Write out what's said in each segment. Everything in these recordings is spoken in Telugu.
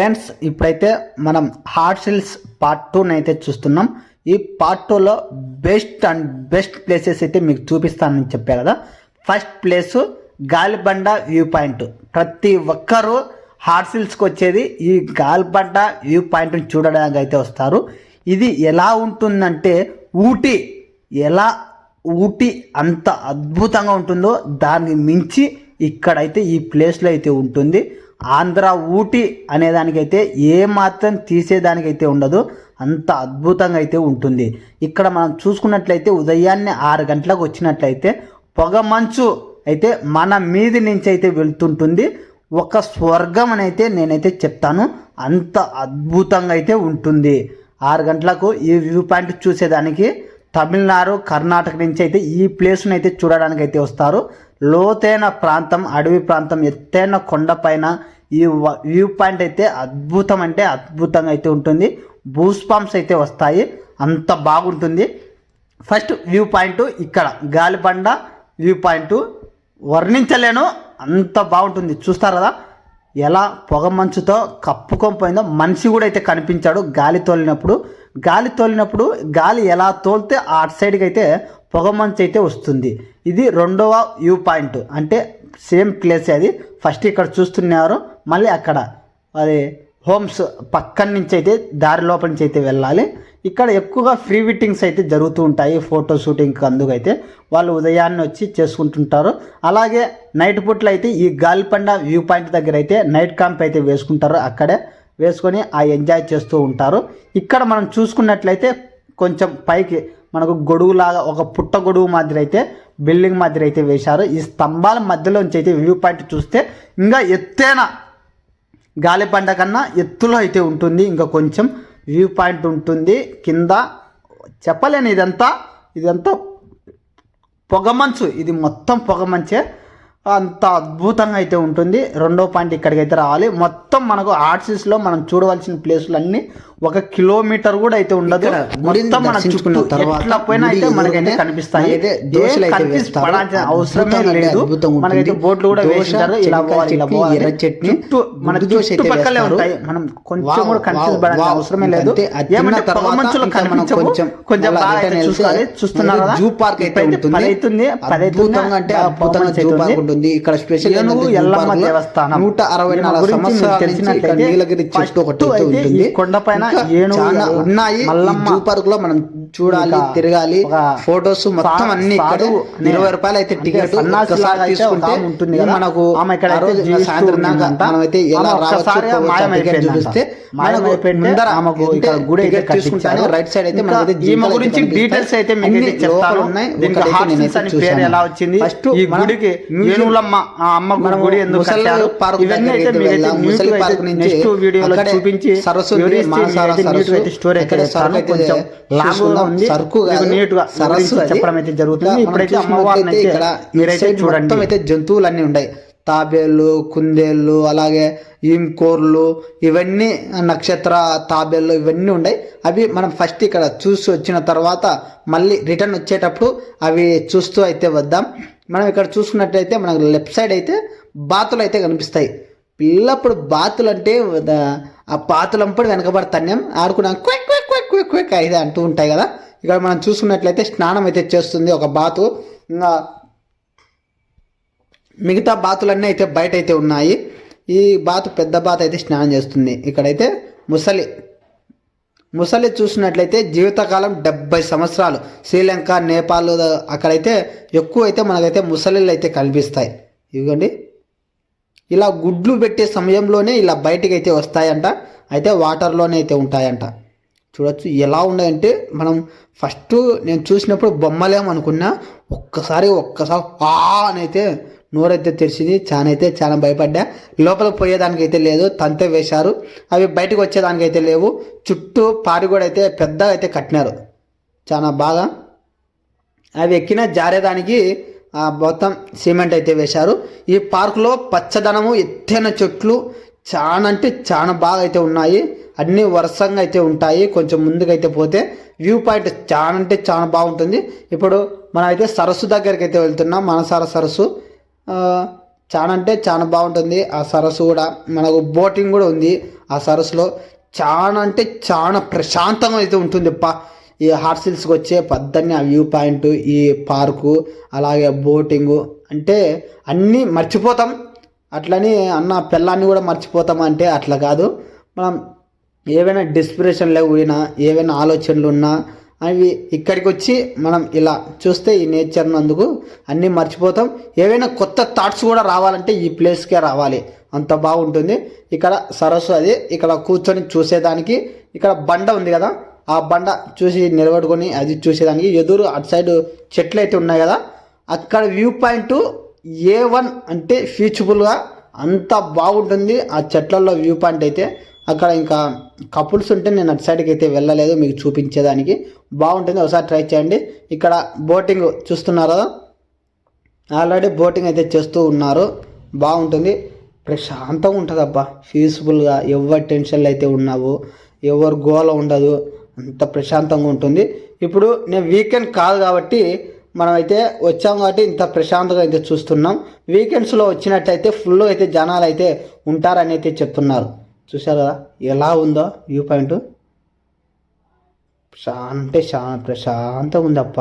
ఫ్రెండ్స్ ఇప్పుడైతే మనం హార్ట్ సెల్స్ పార్ట్ టూని అయితే చూస్తున్నాం. ఈ పార్ట్ టూలో బెస్ట్ అండ్ బెస్ట్ ప్లేసెస్ అయితే మీకు చూపిస్తానని చెప్పా కదా. First place Galibanda view point ప్రతి ఒక్కరూ హార్ట్ సిల్స్కి వచ్చేది ఈ గాలిబండ వ్యూ పాయింట్ని చూడడానికి అయితే వస్తారు. ఇది ఎలా ఉంటుందంటే ఊటీ ఎలా ఊటీ అంత అద్భుతంగా ఉంటుందో దాన్ని మించి ఇక్కడైతే ఈ ప్లేస్లో అయితే ఉంటుంది. ఆంధ్ర ఊటీ అనేదానికైతే ఏమాత్రం తీసేదానికైతే ఉండదు. అంత అద్భుతంగా అయితే ఉంటుంది. ఇక్కడ మనం చూసుకున్నట్లయితే ఉదయాన్నే ఆరు గంటలకు వచ్చినట్లయితే పొగ మంచు అయితే మన మీది నుంచి అయితే వెళ్తుంటుంది. ఒక స్వర్గం అని అయితే నేనైతే చెప్తాను. అంత అద్భుతంగా అయితే ఉంటుంది. ఆరు గంటలకు ఈ వ్యూ పాయింట్ చూసేదానికి తమిళనాడు కర్ణాటక నుంచి అయితే ఈ ప్లేస్ను అయితే చూడడానికి అయితే వస్తారు. లోతైన ప్రాంతం అడవి ప్రాంతం ఎత్తైన కొండపైన ఈ వ్యూ పాయింట్ అయితే అద్భుతం అంటే అద్భుతంగా అయితే ఉంటుంది. బూస్పాంప్స్ అయితే వస్తాయి. అంత బాగుంటుంది. ఫస్ట్ వ్యూ పాయింట్ ఇక్కడ. Galibanda view point. వర్ణించలేను. అంత బాగుంటుంది. చూస్తారు కదా? ఎలా పొగ మంచుతో కప్పుకొని పోయిందో. మనిషి కూడా అయితే కనిపించాడు గాలి తోలినప్పుడు. గాలి తోలినప్పుడు గాలి ఎలా తోలితే అటు సైడ్కి అయితే పొగమంచు అయితే వస్తుంది. ఇది రెండవ వ్యూ పాయింట్. అంటే సేమ్ ప్లేస్ అది. ఫస్ట్ ఇక్కడ చూస్తున్నారు. మళ్ళీ అక్కడ అది హోమ్స్ పక్కన నుంచి అయితే దారి లోపల నుంచి అయితే వెళ్ళాలి. ఇక్కడ ఎక్కువగా ఫ్రీ విట్టింగ్స్ అయితే జరుగుతూ ఉంటాయి. ఫోటో షూటింగ్ అందుకైతే వాళ్ళు ఉదయాన్నే వచ్చి చేసుకుంటుంటారు. అలాగే నైట్ పూట్ల అయితే ఈ గాలిపండ వ్యూ పాయింట్ దగ్గర అయితే నైట్ క్యాంప్ అయితే వేసుకుంటారు అక్కడే. వేసుకొని ఆ ఎంజాయ్ చేస్తూ ఉంటారు. ఇక్కడ మనం చూసుకున్నట్లయితే కొంచెం పైకి మనకు గొడుగులాగా ఒక పుట్ట గొడుగు మాదిరి అయితే బిల్డింగ్ మాదిరి అయితే వేశారు. ఈ స్తంభాల మధ్యలోంచి అయితే వ్యూ పాయింట్ చూస్తే ఇంకా ఎత్తైన గాలిపండ కన్నా ఎత్తులో అయితే ఉంటుంది. ఇంకా కొంచెం వ్యూ పాయింట్ ఉంటుంది. కింద చెప్పలేను ఇదంతా. ఇదంతా పొగమంచు ఇది మొత్తం పొగమంచే అంత అద్భుతంగా అయితే ఉంటుంది. రెండో పాయింట్ ఇక్కడికి అయితే రావాలి. మొత్తం మనకు ఆర్ట్సిస్లో మనం చూడవలసిన ప్లేసులు అన్నీ ఒక కిలోమీటర్ కూడా అయితే ఉండదు. మొత్తం మనం చుట్టూ తర్వాత ఎట్లా పోయినా అయితే మనకైతే కనిపిస్తాయి. పడాల్సిన అవసరమే లేదు. మనకైతే బోర్డులు కూడా వేసింటారు ఇలా పోవాలి ఇలా పోవాలి. చుట్టూ మన చుట్టుపక్కలే. ఉంటాయి. మనం కొంచెం కూడా కన్ఫ్యూజ్ పడాల్సిన. అవసరమే లేదు. ఏమంటే పొగ మంచులో కనిపించవు. కొంచెం బాగా అయితే చూసుకోవాలి. చూస్తున్నారు జూ పార్క్ అయితే ఇప్పుడైతే ఉంటుంది. పది అవుతుంది పది అవుతుంది అద్భుతంగా అంటే జూ. పార్క్ ఉంటుంది. ఇక్కడ స్పెషల్ ఏనుగు ఎల్లమ్మ దేవస్థానం. నూట అరవై నాలుగు సంవత్సరాల తెలిసినట్లయితే నీలగిరి చెట్టు ఒకటి ఉంటుంది. కొండపైన చాలా ఉన్నాయి. జూ పార్క్లో మనం చూడాలి తిరగాలి. ఫొటోస్ మొత్తం అన్ని ఇరవై రూపాయలు అయితే టికెట్. తీసుకుంటే మనకు సాయంత్రం దాకా ఎలా రావచ్చు. చూపిస్తే మనకు గుడి తీసుకుంటానే. రైట్ సైడ్ అయితే మనకైతే గురించి. డీటెయిల్స్ అయితే మీకు చెప్తాను. దీనికి అని పేరు. ఎలా వచ్చింది? ఫస్ట్ ఈ గుడికి ఏనుగులమ్మ ఆ మనము గుడి ఎందుకు కట్టారు? ఇవన్నీ అయితే మీకు నెక్స్ట్ వీడియోలో చూపించి సరస్సు అయితే స్టోరీ అయితే కొంచెం. ఉంది? సరుకు సరస్సు. చెప్పడం అయితే జరుగుతుంది. ఇప్పుడైతే అమ్మవారిని అయితే మీరైతే చూడండి. అయితే జంతువులు అన్నీ ఉన్నాయి. తాబేళ్ళు కుందేళ్ళు అలాగే ఈంకోర్లు ఇవన్నీ నక్షత్ర తాబేళ్ళు ఇవన్నీ ఉన్నాయి. అవి మనం ఫస్ట్ ఇక్కడ చూసి వచ్చిన తర్వాత మళ్ళీ రిటర్న్ వచ్చేటప్పుడు అవి చూస్తూ అయితే వద్దాం. మనం ఇక్కడ చూసుకున్నట్లయితే మనకు లెఫ్ట్ సైడ్ అయితే బాతులు అయితే కనిపిస్తాయి. పిల్లప్పుడు బాతులు అంటే ఆ బాతులంపడి వెనకబడతాన్యం. ఆడుకున్నాం. Quick quick quick quick quick అయితే అంటూ ఉంటాయి కదా. ఇక్కడ మనం చూసుకున్నట్లయితే స్నానం అయితే చేస్తుంది ఒక బాతు. ఇంకా మిగతా బాతులన్నీ అయితే బయట అయితే ఉన్నాయి. ఈ బాతు పెద్ద బాతు అయితే స్నానం చేస్తుంది. ఇక్కడైతే ముసలి. ముసలి చూసినట్లయితే జీవితకాలం డెబ్బై సంవత్సరాలు. శ్రీలంక నేపాల్ అక్కడైతే ఎక్కువ అయితే మనకైతే ముసలిలు అయితే కనిపిస్తాయి. ఇవ్వండి. ఇలా గుడ్లు పెట్టే సమయంలోనే ఇలా బయటకు అయితే వస్తాయంట. అయితే వాటర్లోనే అయితే ఉంటాయంట. చూడొచ్చు ఎలా ఉన్నాయంటే మనం ఫస్ట్ నేను చూసినప్పుడు బొమ్మలేమనుకున్నా ఒక్కసారి ఒక్కసారి ఆ అని అయితే నోరైతే తెరిచింది. చాలా అయితే చాలా భయపడ్డా. లోపలికి పోయేదానికి అయితే లేదు తంతే వేశారు. అవి బయటకు వచ్చేదానికి అయితే లేవు. చుట్టూ పారి కూడా అయితే పెద్దగా అయితే కట్టినారు. చాలా బాగా. అవి ఎక్కిన జారేదానికి మొత్తం సిమెంట్ అయితే వేశారు. ఈ పార్కులో పచ్చదనము ఎత్తైన చెట్లు చాలా అంటే చాలా బాగా అయితే ఉన్నాయి. అన్ని వరుసంగా అయితే ఉంటాయి. కొంచెం ముందుకైతే పోతే వ్యూ పాయింట్ చాలా అంటే చాలా బాగుంటుంది. ఇప్పుడు మనం అయితే సరస్సు దగ్గరికి అయితే వెళ్తున్నాం. మనసార సరస్సు. చాలా అంటే చాలా బాగుంటుంది. ఆ సరస్సు కూడా మనకు బోటింగ్ కూడా ఉంది. ఆ సరస్సులో చాలా అంటే చాలా ప్రశాంతంగా అయితే ఉంటుంది. అప్ప ఈ హార్ట్ హిల్స్కి వచ్చే పద్దన్నే ఆ వ్యూ పాయింట్ ఈ పార్కు అలాగే బోటింగు అంటే అన్నీ మర్చిపోతాం. అట్లని అన్న పిల్లాన్ని కూడా మర్చిపోతాం అంటే అట్లా కాదు. మనం ఏవైనా డిస్పిరేషన్లో ఊడినా ఏవైనా ఆలోచనలు ఉన్నా అవి ఇక్కడికి వచ్చి మనం ఇలా చూస్తే ఈ నేచర్ అందుకు అన్నీ మర్చిపోతాం. ఏవైనా కొత్త థాట్స్ కూడా రావాలంటే ఈ ప్లేస్కే రావాలి. అంత బాగుంటుంది. ఇక్కడ సరస్సు అది. ఇక్కడ కూర్చొని చూసేదానికి ఇక్కడ బండ ఉంది కదా. ఆ బండ చూసి నిలబడుకొని అది చూసేదానికి ఎదురు అటు సైడ్ చెట్లు అయితే ఉన్నాయి కదా. అక్కడ వ్యూ పాయింట్ ఏ వన్ అంటే ఫీచబుల్గా అంత బాగుంటుంది ఆ చెట్లలో వ్యూ పాయింట్ అయితే. అక్కడ ఇంకా కపుల్స్ ఉంటే నేను అటు సైడ్కి అయితే వెళ్ళలేదు మీకు చూపించేదానికి. బాగుంటుంది ఒకసారి ట్రై చేయండి. ఇక్కడ బోటింగ్ చూస్తున్నారు ఆల్రెడీ బోటింగ్ అయితే చేస్తూ ఉన్నారు. బాగుంటుంది. ప్రశాంతంగా ఉంటుంది అబ్బా పీస్ఫుల్గా ఎవరి టెన్షన్లు అయితే ఉన్నావు? ఎవరు గోల ఉండదు. అంత ప్రశాంతంగా ఉంటుంది. ఇప్పుడు నేను వీకెండ్ కాదు కాబట్టి మనమైతే వచ్చాం కాబట్టి ఇంత ప్రశాంతంగా అయితే చూస్తున్నాం. వీకెండ్స్లో వచ్చినట్టయితే ఫుల్ అయితే జనాలు అయితే ఉంటారని అయితే చెప్తున్నారు. చూసారు కదా ఎలా ఉందో వ్యూ పాయింట్. అంటే శా ప్రశాంతంగా ఉంది అప్ప.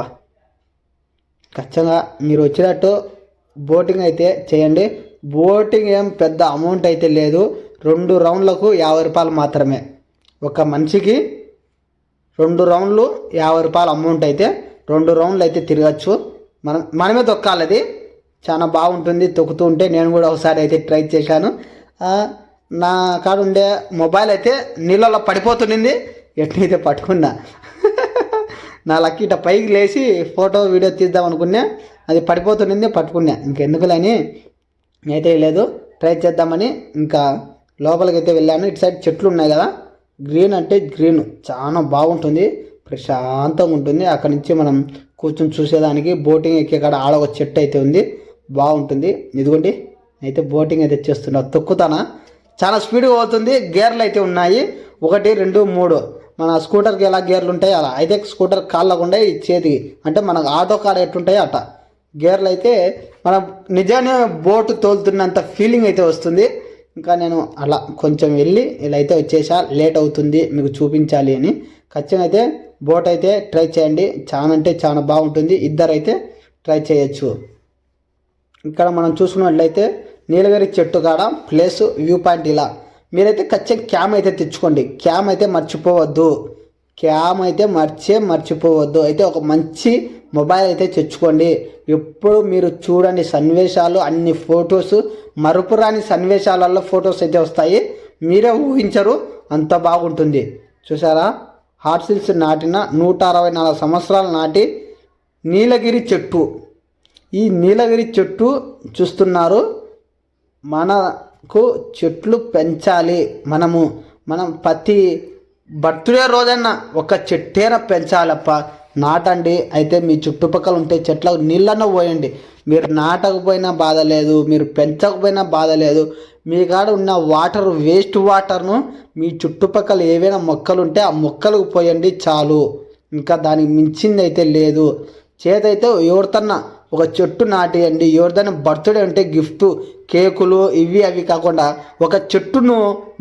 ఖచ్చితంగా మీరు వచ్చినట్టు బోటింగ్ అయితే చేయండి. బోటింగ్ ఏం పెద్ద అమౌంట్ అయితే లేదు. రెండు రౌండ్లకు యాభై రూపాయలు మాత్రమే. ఒక మనిషికి రెండు రౌండ్లు యాభై రూపాయల అమౌంట్ అయితే రెండు రౌండ్లు అయితే తిరగచ్చు. మనం మనమే తొక్కాలి అది. చాలా బాగుంటుంది తొక్కుతూ ఉంటే నేను కూడా ఒకసారి అయితే ట్రై చేశాను. నా కాడ ఉండే మొబైల్ అయితే నీళ్ళలో పడిపోతుండింది. ఎట్లయితే పట్టుకున్నా. నా లక్కీ పైకి లేచి ఫోటో వీడియో తీద్దాం అనుకున్నా. అది పడిపోతుండింది పట్టుకున్నా. ఇంకెందుకులని అయితే లేదు ట్రై చేద్దామని. ఇంకా లోపలికైతే వెళ్ళాను. ఇటు సైడ్ చెట్లు ఉన్నాయి కదా. గ్రీన్ అంటే గ్రీన్ చాలా బాగుంటుంది. ప్రశాంతంగా ఉంటుంది అక్కడ నుంచి మనం కూర్చొని చూసేదానికి బోటింగ్ ఎక్కే కాడ ఆడ ఒక చెట్టు అయితే ఉంది. బాగుంటుంది. ఇదిగోండి. అయితే బోటింగ్ అయితే చేస్తున్నా. తొక్కుతానా? చాలా స్పీడ్గా పోతుంది. గేర్లు అయితే ఉన్నాయి. ఒకటి రెండు మూడు. మన స్కూటర్కి ఎలా గేర్లు ఉంటాయి అలా. అయితే స్కూటర్ కాళ్ళకుండా ఈ చేతికి. అంటే మనకు ఆటో కాడ ఎట్లుంటాయో అట్ట గేర్లు అయితే మనం నిజాన్ని బోటు తోలుతున్నంత ఫీలింగ్ అయితే వస్తుంది. ఇంకా నేను అలా కొంచెం వెళ్ళి ఇలా అయితే వచ్చేసా. లేట్ అవుతుంది మీకు చూపించాలి అని. ఖచ్చితంగా అయితే బోట్ అయితే ట్రై చేయండి. చాలా అంటే చాలా బాగుంటుంది. ఇద్దరు అయితే ట్రై చేయొచ్చు. ఇక్కడ మనం చూసుకున్నట్లయితే నీలగిరి చెట్టు కాడ ప్లేస్ వ్యూ పాయింట్ ఇలా. మీరైతే ఖచ్చితంగా క్యామ్ అయితే తెచ్చుకోండి. క్యామ్ అయితే మర్చిపోవద్దు. క్యామ్ అయితే మర్చే మర్చిపోవద్దు. అయితే ఒక మంచి మొబైల్ అయితే తెచ్చుకోండి. ఎప్పుడు మీరు చూడండి సన్నివేశాలు అన్ని ఫొటోస్ మరుపురాని సన్నివేశాలలో ఫొటోస్ అయితే వస్తాయి. మీరే ఊహించరు. అంత బాగుంటుంది. చూసారా హార్సిల్స్ నాటిన నూట అరవై నాలుగు సంవత్సరాల నాటి నీలగిరి చెట్టు. ఈ నీలగిరి చెట్టు చూస్తున్నారు. మనకు చెట్లు పెంచాలి. మనము మనం ప్రతి బర్త్డే రోజన్నా ఒక చెట్టేన పెంచాలప్ప. నాటండి. అయితే మీ చుట్టుపక్కల ఉంటే చెట్లకు నీళ్ళన్న పోయండి. మీరు నాటకపోయినా బాధ లేదు మీరు పెంచకపోయినా బాధ లేదు మీ కాడ ఉన్న వాటర్ వేస్ట్ వాటర్ను మీ చుట్టుపక్కల ఏవైనా మొక్కలు ఉంటే ఆ మొక్కలకు పోయండి చాలు. ఇంకా దానికి మించింది అయితే లేదు. చేతైతే ఎవరితన్నా ఒక చెట్టు నాటియండి. ఎవరిదైనా బర్త్డే అంటే గిఫ్ట్ కేకులు ఇవి అవి కాకుండా ఒక చెట్టును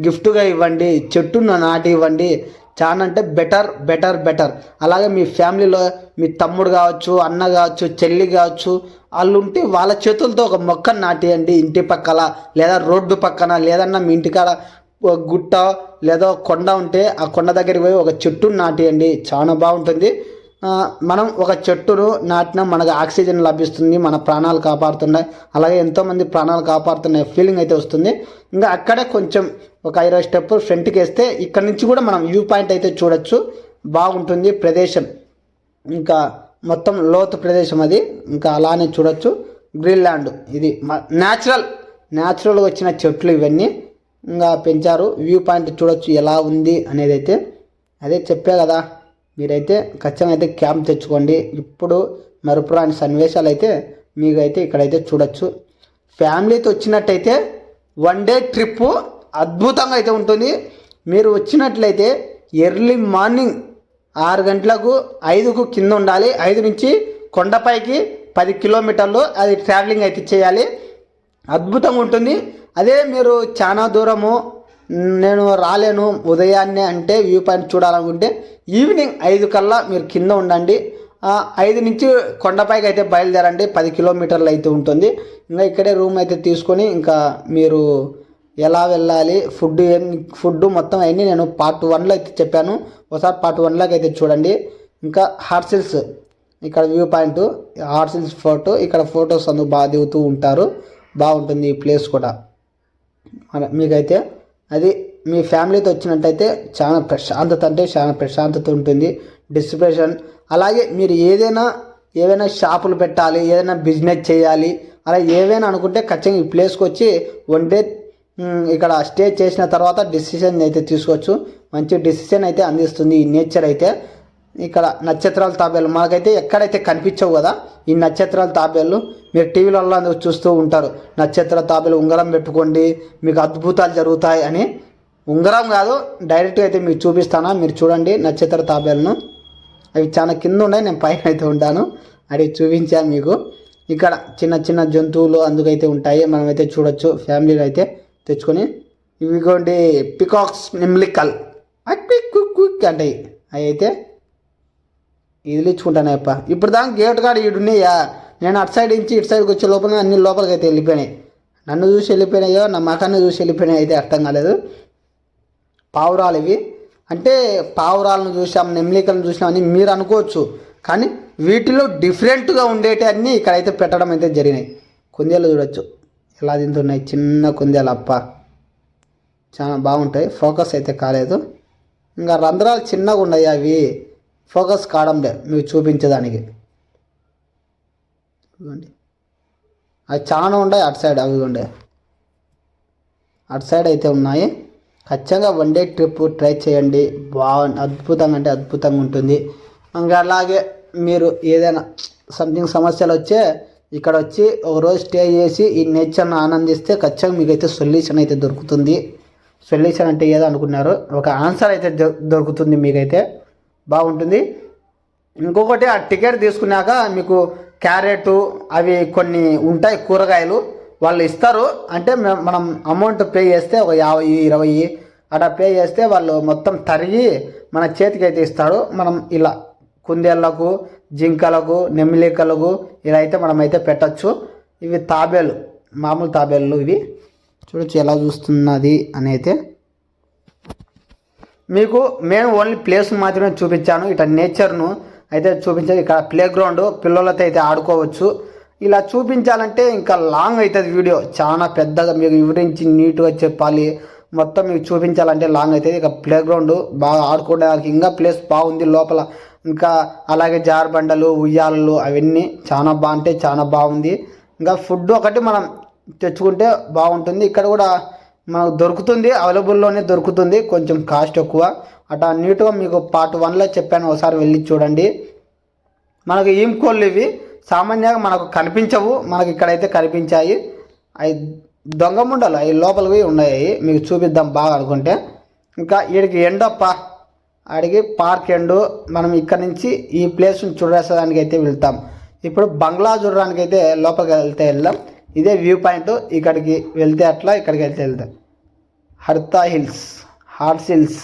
గిఫ్ట్గా ఇవ్వండి చెట్టును నాటి ఇవ్వండి చాలా అంటే బెటర్ బెటర్ బెటర్ అలాగే మీ ఫ్యామిలీలో మీ తమ్ముడు కావచ్చు అన్న కావచ్చు చెల్లి కావచ్చు వాళ్ళు ఉంటే వాళ్ళ చేతులతో ఒక మొక్కను నాటియండి. ఇంటి పక్కల లేదా రోడ్డు పక్కన లేదన్నా మీ ఇంటికాడ ఒక గుట్ట లేదా కొండ ఉంటే ఆ కొండ దగ్గరికి పోయి ఒక చెట్టును నాటియండి. చాలా బాగుంటుంది. మనం ఒక చెట్టును నాటినా మనకు ఆక్సిజన్ లభిస్తుంది మన ప్రాణాలు కాపాడుతున్నాయి. అలాగే ఎంతోమంది ప్రాణాలు కాపాడుతున్నాయి ఫీలింగ్ అయితే వస్తుంది. ఇంకా అక్కడే కొంచెం ఒక ఇరవై స్టెప్ ఫ్రంట్కి వేస్తే ఇక్కడ నుంచి కూడా మనం వ్యూ పాయింట్ అయితే చూడొచ్చు. బాగుంటుంది ప్రదేశం. ఇంకా మొత్తం లోతు ప్రదేశం అది. ఇంకా అలానే చూడొచ్చు. గ్రీన్ ల్యాండ్ ఇది. న్యాచురల్ న్యాచురల్గా వచ్చిన చెట్లు ఇవన్నీ. ఇంకా పెంచారు. వ్యూ పాయింట్ చూడొచ్చు ఎలా ఉంది అనేది అయితే. అదే చెప్పే కదా. మీరైతే ఖచ్చితంగా అయితే క్యాంప్ తెచ్చుకోండి. ఇప్పుడు మరుపురాని సన్నివేశాలు అయితే మీకు అయితే ఇక్కడైతే చూడొచ్చు. ఫ్యామిలీతో వచ్చినట్టయితే వన్ డే ట్రిప్ అద్భుతంగా అయితే ఉంటుంది. మీరు వచ్చినట్లయితే ఎర్లీ మార్నింగ్ ఆరు గంటలకు ఐదుకు కింద ఉండాలి. ఐదు నుంచి కొండపైకి పది కిలోమీటర్లు అది ట్రావెలింగ్ అయితే చేయాలి. అద్భుతంగా ఉంటుంది. అదే మీరు చాలా దూరము నేను రాలేను ఉదయాన్నే అంటే వ్యూ పాయింట్ చూడాలనుకుంటే ఈవినింగ్ ఐదు కల్లా మీరు కింద ఉండండి. ఐదు నుంచి కొండపైకి అయితే బయలుదేరండి. పది కిలోమీటర్లు అయితే ఉంటుంది. ఇంకా ఇక్కడే రూమ్ అయితే తీసుకొని ఇంకా మీరు ఎలా వెళ్ళాలి ఫుడ్ ఏం ఫుడ్ మొత్తం అవన్నీ నేను పార్ట్ వన్లో అయితే చెప్పాను. ఒకసారి పార్ట్ వన్లోకి అయితే చూడండి. ఇంకా హార్సిల్స్ ఇక్కడ వ్యూ పాయింట్ హార్సిల్స్ ఫోటో ఇక్కడ ఫొటోస్ అందుకు బాగా దిగుతూ ఉంటారు. బాగుంటుంది ఈ ప్లేస్ కూడా. మీకైతే అది మీ ఫ్యామిలీతో వచ్చినట్టయితే చాలా ప్రశాంతత అంటే చాలా ప్రశాంతత ఉంటుంది డిస్ప్రెషన్. అలాగే మీరు ఏదైనా ఏవైనా షాపులు పెట్టాలి ఏదైనా బిజినెస్ చేయాలి అలా ఏవైనా అనుకుంటే ఖచ్చితంగా ఈ ప్లేస్కి వచ్చి వన్ డే ఇక్కడ స్టే చేసిన తర్వాత డిసిషన్ అయితే తీసుకోవచ్చు. మంచి డిసిషన్ అయితే అందిస్తుంది ఈ నేచర్ అయితే. ఇక్కడ నక్షత్రాల తాబేలు మనకైతే ఎక్కడైతే కనిపించవు కదా ఈ నక్షత్రాల తాబేళ్ళు మీరు టీవీలలో చూస్తూ ఉంటారు. నక్షత్ర తాబేలు ఉంగరం పెట్టుకోండి మీకు అద్భుతాలు జరుగుతాయి అని. ఉంగరం కాదు డైరెక్ట్గా అయితే మీకు చూపిస్తాను మీరు చూడండి నక్షత్ర తాబేలను. అవి చాలా కింద ఉన్నాయి నేను పైన అయితే ఉంటాను అది చూపించాను మీకు. ఇక్కడ చిన్న చిన్న జంతువులు అందుకైతే ఉంటాయి మనమైతే చూడొచ్చు ఫ్యామిలీలో అయితే తెచ్చుకొని. ఇవిగోండి పికాక్స్ నిమ్లికల్. అంటాయి. అవి అయితే ఇదిలించుకుంటాను అప్ప. ఇప్పుడు దాకా గేట్ కాడ ఈడున్నాయా నేను అటు సైడ్ నుంచి ఇటు సైడ్కి వచ్చే లోపల అన్ని లోపలికి అయితే వెళ్ళిపోయినాయి. నన్ను చూసి వెళ్ళిపోయినాయో నా మకాన్ని చూసి వెళ్ళిపోయినాయి అయితే అర్థం కాలేదు. పావురాలు ఇవి. అంటే పావురాలను చూసాం నెమ్లికలను చూసాం అని మీరు అనుకోవచ్చు. కానీ వీటిలో డిఫరెంట్గా ఉండేటన్నీ ఇక్కడైతే పెట్టడం అయితే జరిగినాయి. కుందేలు చూడొచ్చు. ఎలా తింటున్నాయి. చిన్న కుందేలు అప్ప. చాలా బాగుంటాయి. ఫోకస్ అయితే కాలేదు. ఇంకా రంధ్రాలు చిన్నగా ఉన్నాయి అవి. ఫోకస్ కావడంలే మీకు చూపించేదానికి. ఇదిగోండి. అవి చాలా ఉన్నాయి అటు సైడ్ అవి ఉండే అటు సైడ్ అయితే ఉన్నాయి. ఖచ్చితంగా వన్ డే ట్రిప్ ట్రై చేయండి. బాగా అద్భుతంగా అంటే అద్భుతంగా ఉంటుంది. ఇంకా అలాగే మీరు ఏదైనా సంథింగ్ సమస్యలు వచ్చే ఇక్కడ వచ్చి ఒక రోజు స్టే చేసి ఈ నేచర్ని ఆనందిస్తే ఖచ్చితంగా మీకు అయితే సొల్యూషన్ అయితే దొరుకుతుంది. సొల్యూషన్ అంటే ఏదో అనుకున్నారు. ఒక ఆన్సర్ అయితే దొరుకుతుంది మీకైతే. బాగుంటుంది. ఇంకొకటి ఆ టికెట్ తీసుకున్నాక మీకు క్యారెట్ అవి కొన్ని ఉంటాయి కూరగాయలు. వాళ్ళు ఇస్తారు. అంటే మనం అమౌంట్ పే చేస్తే ఒక యాభై ఇరవై అట్లా పే చేస్తే వాళ్ళు మొత్తం తరిగి మన చేతికి అయితే ఇస్తాడు. మనం ఇలా కుందేళ్ళకు జింకలకు నెమ్మిలికలకు ఇలా అయితే మనం అయితే పెట్టచ్చు. ఇవి తాబేలు మామూలు తాబేళ్ళు ఇవి. చూడొచ్చు ఎలా చూస్తున్నది అని అయితే. మీకు మేము ఓన్లీ ప్లేస్ మాత్రమే చూపించాను. ఇట నేచర్ను అయితే చూపించాను. ఇక్కడ ప్లే గ్రౌండ్ పిల్లలతో అయితే ఆడుకోవచ్చు. ఇలా చూపించాలంటే ఇంకా లాంగ్ అవుతుంది వీడియో చాలా పెద్దగా మీకు వివరించి నీట్గా చెప్పాలి. మొత్తం మీకు చూపించాలంటే లాంగ్ అవుతుంది. ఇక ప్లే గ్రౌండ్ బాగా ఆడుకోవడానికి ఇంకా ప్లేస్ బాగుంది లోపల. ఇంకా అలాగే జారబండలు ఉయ్యాలలు అవన్నీ చాలా బాగుంటాయి చాలా బాగుంది. ఇంకా ఫుడ్ ఒకటి మనం తెచ్చుకుంటే బాగుంటుంది. ఇక్కడ కూడా మనకు దొరుకుతుంది అవైలబుల్లోనే దొరుకుతుంది కొంచెం కాస్ట్ ఎక్కువ. అట్లా నీట్గా మీకు పార్ట్ వన్లో చెప్పాను ఒకసారి వెళ్ళి చూడండి. మనకు ఏం కోళ్ళు ఇవి? సామాన్యంగా మనకు కనిపించవు మనకి ఇక్కడైతే కనిపించాయి. అవి దొంగ ముండలు అవి లోపలివి ఉన్నాయి. మీకు చూపిద్దాం బాగా అనుకుంటే. ఇంకా వీడికి ఎండప్ప అడిగి పార్క్ ఎండు. మనం ఇక్కడ నుంచి ఈ ప్లేస్ చూడడానికి అయితే వెళ్తాం. ఇప్పుడు బంగ్లా చూడడానికి అయితే లోపలికి వెళ్తే వెళ్దాం. ఇదే వ్యూ పాయింట్ ఇక్కడికి వెళ్తే అట్లా ఇక్కడికి వెళ్తే వెళ్తాం. హర్తా hills Horsley Hills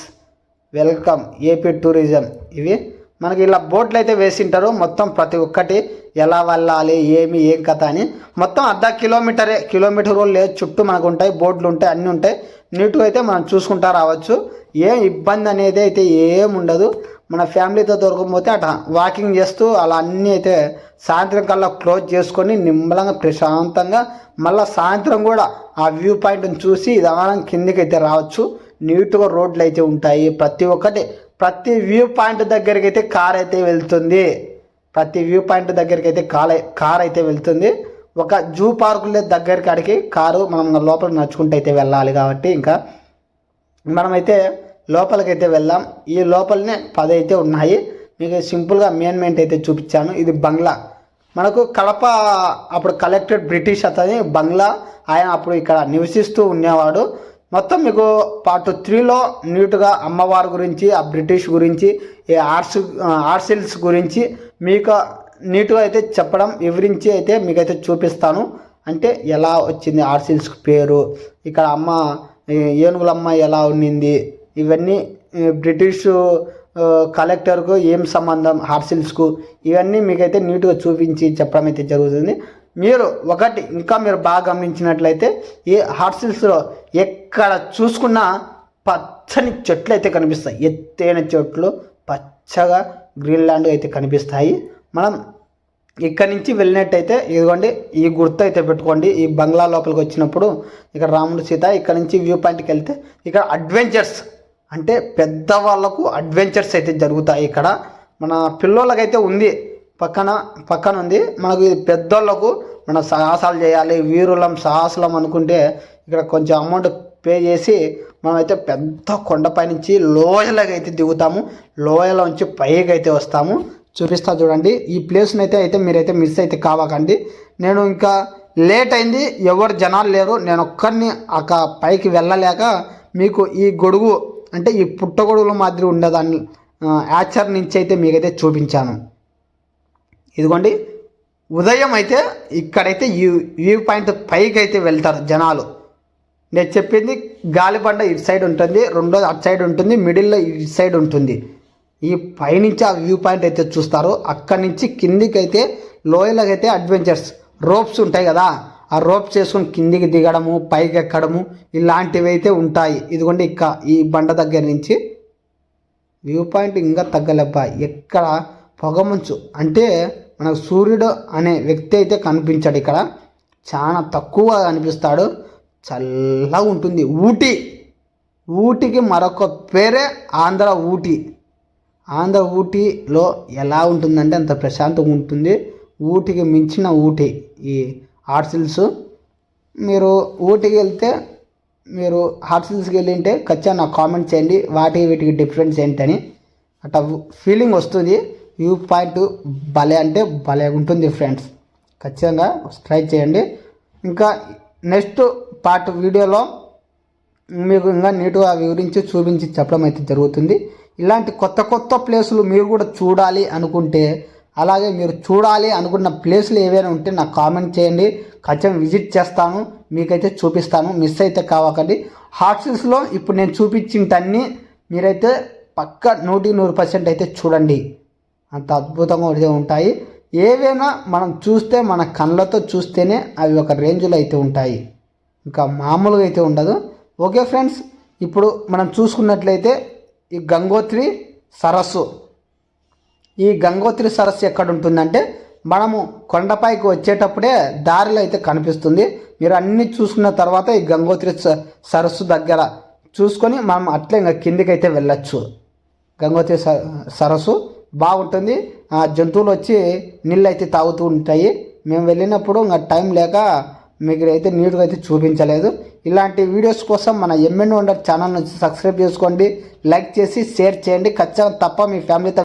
welcome AP tourism. ఇవి మనకి ఇలా బోట్లు అయితే వేసింటారు మొత్తం ప్రతి ఒక్కటి ఎలా వెళ్ళాలి ఏమి ఏం కథ అని. మొత్తం అర్ధ కిలోమీటరే కిలోమీటర్ లేదు చుట్టూ మనకు ఉంటాయి బోట్లు ఉంటాయి అన్నీ ఉంటాయి. నీట్గా అయితే మనం చూసుకుంటా రావచ్చు. ఏం ఇబ్బంది అనేది అయితే ఏం ఉండదు. మన ఫ్యామిలీతో దొరకకపోతే అట వాకింగ్ చేస్తూ అలా అన్నీ అయితే సాయంత్రం కల్లా క్లోజ్ చేసుకొని నిమ్మలంగా ప్రశాంతంగా మళ్ళీ సాయంత్రం కూడా ఆ వ్యూ పాయింట్ని చూసి నిదానం కిందికి అయితే రావచ్చు. నీట్గా రోడ్లు అయితే ఉంటాయి. ప్రతి ఒక్కటి ప్రతి వ్యూ పాయింట్ దగ్గరికి అయితే కార్ అయితే వెళ్తుంది. ప్రతి వ్యూ పాయింట్ దగ్గరికి అయితే కార్ కార్ అయితే వెళ్తుంది. ఒక జూ పార్కుల దగ్గరికి అడిగి కారు మనం లోపల నడుచుకుంటూ అయితే వెళ్ళాలి కాబట్టి ఇంకా మనమైతే లోపలికైతే వెళ్దాం. ఈ లోపలనే పది అయితే ఉన్నాయి. మీకు సింపుల్గా మెయిన్మెంట్ అయితే చూపించాను. ఇది బంగ్లా. మనకు కడప అప్పుడు కలెక్టెడ్ బ్రిటిష్ అతని బంగ్లా. ఆయన అప్పుడు ఇక్కడ నివసిస్తూ ఉండేవాడు. మొత్తం మీకు పార్ట్ త్రీలో నీట్గా అమ్మవారి గురించి ఆ బ్రిటిష్ గురించి ఈ ఆర్ట్స్ ఆర్సిల్స్ గురించి మీకు నీట్గా అయితే చెప్పడం వివరించి అయితే మీకైతే చూపిస్తాను. అంటే ఎలా వచ్చింది ఆర్సిల్స్కి పేరు? ఇక్కడ అమ్మ ఏనుగులమ్మ ఎలా ఉండింది? ఇవన్నీ బ్రిటిష్ కలెక్టర్కు ఏం సంబంధం హార్సిల్స్కు ఇవన్నీ మీకైతే నీట్గా చూపించి చెప్పడం అయితే జరుగుతుంది. మీరు ఒకటి ఇంకా మీరు బాగా గమనించినట్లయితే ఈ హార్సిల్స్లో ఎక్కడ చూసుకున్నా పచ్చని చెట్లు అయితే కనిపిస్తాయి. ఎత్తైన చెట్లు పచ్చగా గ్రీన్ ల్యాండ్ అయితే కనిపిస్తాయి. మనం ఇక్కడ నుంచి వెళ్ళినట్టయితే ఇదిగోండి ఈ గుర్తు అయితే పెట్టుకోండి. ఈ బంగ్లా లోపలికి వచ్చినప్పుడు ఇక్కడ రాముడు సీత ఇక్కడ నుంచి వ్యూ పాయింట్కి వెళ్తే ఇక్కడ అడ్వెంచర్స్ అంటే పెద్దవాళ్ళకు అడ్వెంచర్స్ అయితే జరుగుతాయి ఇక్కడ. మన పిల్లోళ్ళకైతే ఉంది. పక్కన పక్కన ఉంది. మనకు ఇది పెద్దోళ్ళకు మన సాహసాలు చేయాలి. వీరులం సాహసులం అనుకుంటే ఇక్కడ కొంచెం అమౌంట్ పే చేసి మనమైతే పెద్ద కొండపై నుంచి లోయలకి అయితే దిగుతాము. లోయల నుంచి పైకి అయితే వస్తాము. చూపిస్తా చూడండి. ఈ ప్లేస్ని అయితే అయితే మీరైతే మిస్ అయితే కావకండి. నేను ఇంకా లేట్ అయింది. ఎవరు జనాలు లేరు. నేను ఒక్కరిని అక్క పైకి వెళ్ళలేక మీకు ఈ గొడుగు అంటే ఈ పుట్టగొడుగుల మాదిరి ఉండేదాన్ని యాచర్ నుంచి అయితే మీకైతే చూపించాను. ఇదిగోండి ఉదయం అయితే ఇక్కడైతే ఈ వ్యూ పాయింట్ పైకి అయితే వెళ్తారు జనాలు. నేను చెప్పింది గాలిబండ ఇటు సైడ్ ఉంటుంది రెండోది అటు సైడ్ ఉంటుంది మిడిల్లో ఇటు సైడ్ ఉంటుంది. ఈ పైనుంచి ఆ వ్యూ పాయింట్ అయితే చూస్తారు. అక్కడి నుంచి కిందికి అయితే లోయలకైతే అయితే అడ్వెంచర్స్ రోప్స్ ఉంటాయి కదా ఆ రోప్ చేసుకొని కిందికి దిగడము పైకి ఎక్కడము ఇలాంటివి అయితే ఉంటాయి. ఇదిగోండి ఇక్క ఈ బండ దగ్గర నుంచి వ్యూ పాయింట్ ఇంకా తగ్గలేబ్బా. ఎక్కడ పొగమంచు అంటే మనకు సూర్యుడు అనే వ్యక్తి అయితే కనిపించాడు ఇక్కడ. చాలా తక్కువ అనిపిస్తాడు. చల్లగా ఉంటుంది. ఊటీ. ఊటీకి మరొక పేరే ఆంధ్ర ఊటీ. ఆంధ్ర ఊటీలో ఎలా ఉంటుందంటే అంత ప్రశాంతంగా ఉంటుంది. ఊటీకి మించిన ఊటీ. ఈ హార్సిల్స్ మీరు ఊటీకి వెళ్తే మీరు హార్సిల్స్కి వెళ్ళింటే ఖచ్చితంగా నాకు కామెంట్ చేయండి. వాటికి వీటికి డిఫరెన్స్ ఏంటని. అట్లా ఫీలింగ్ వస్తుంది. వ్యూ పాయింట్ భలే అంటే భలే ఉంటుంది ఫ్రెండ్స్ ఖచ్చితంగా ట్రై చేయండి. ఇంకా నెక్స్ట్ పార్ట్ వీడియోలో మీకు ఇంకా నీట్గా వివరించి చూపించి చెప్పడం అయితే జరుగుతుంది. ఇలాంటి కొత్త కొత్త ప్లేసులు మీరు కూడా చూడాలి అనుకుంటే అలాగే మీరు చూడాలి అనుకున్న ప్లేసులు ఏవైనా ఉంటే నాకు కామెంట్ చేయండి. ఖచ్చితంగా విజిట్ చేస్తాను. మీకైతే చూపిస్తాను. మిస్ అయితే కావకండి. హాస్టల్స్లో ఇప్పుడు నేను చూపించినటన్నీ మీరైతే పక్క నూటి నూరు పర్సెంట్ అయితే చూడండి. అంత అద్భుతంగా అయితే ఉంటాయి. ఏవైనా మనం చూస్తే మన కళ్ళతో చూస్తేనే అవి ఒక రేంజ్లో అయితే ఉంటాయి. ఇంకా మామూలుగా అయితే ఉండదు. ఓకే ఫ్రెండ్స్ ఇప్పుడు మనం చూసుకున్నట్లయితే ఈ గంగోత్రి సరస్సు. ఈ గంగోత్రి సరస్సు ఎక్కడ ఉంటుందంటే మనము కొండపైకి వచ్చేటప్పుడే దారిలో అయితే కనిపిస్తుంది. మీరు అన్నీ చూసుకున్న తర్వాత ఈ గంగోత్రి స- సరస్సు దగ్గర చూసుకొని మనం అట్లే ఇంకా కిందికి అయితే వెళ్ళచ్చు. గంగోత్రి సరస్సు బాగుంటుంది. ఆ జంతువులు వచ్చి నీళ్ళు అయితే తాగుతూ ఉంటాయి. మేము వెళ్ళినప్పుడు ఇంకా టైం లేక మీకు అయితే నీట్గా అయితే చూపించలేదు. ఇలాంటి వీడియోస్ కోసం మన ఎంఎన్ వండర్ ఛానల్ నుంచి సబ్స్క్రైబ్ చేసుకోండి. లైక్ చేసి షేర్ చేయండి. ఖచ్చితంగా తప్ప మీ ఫ్యామిలీతో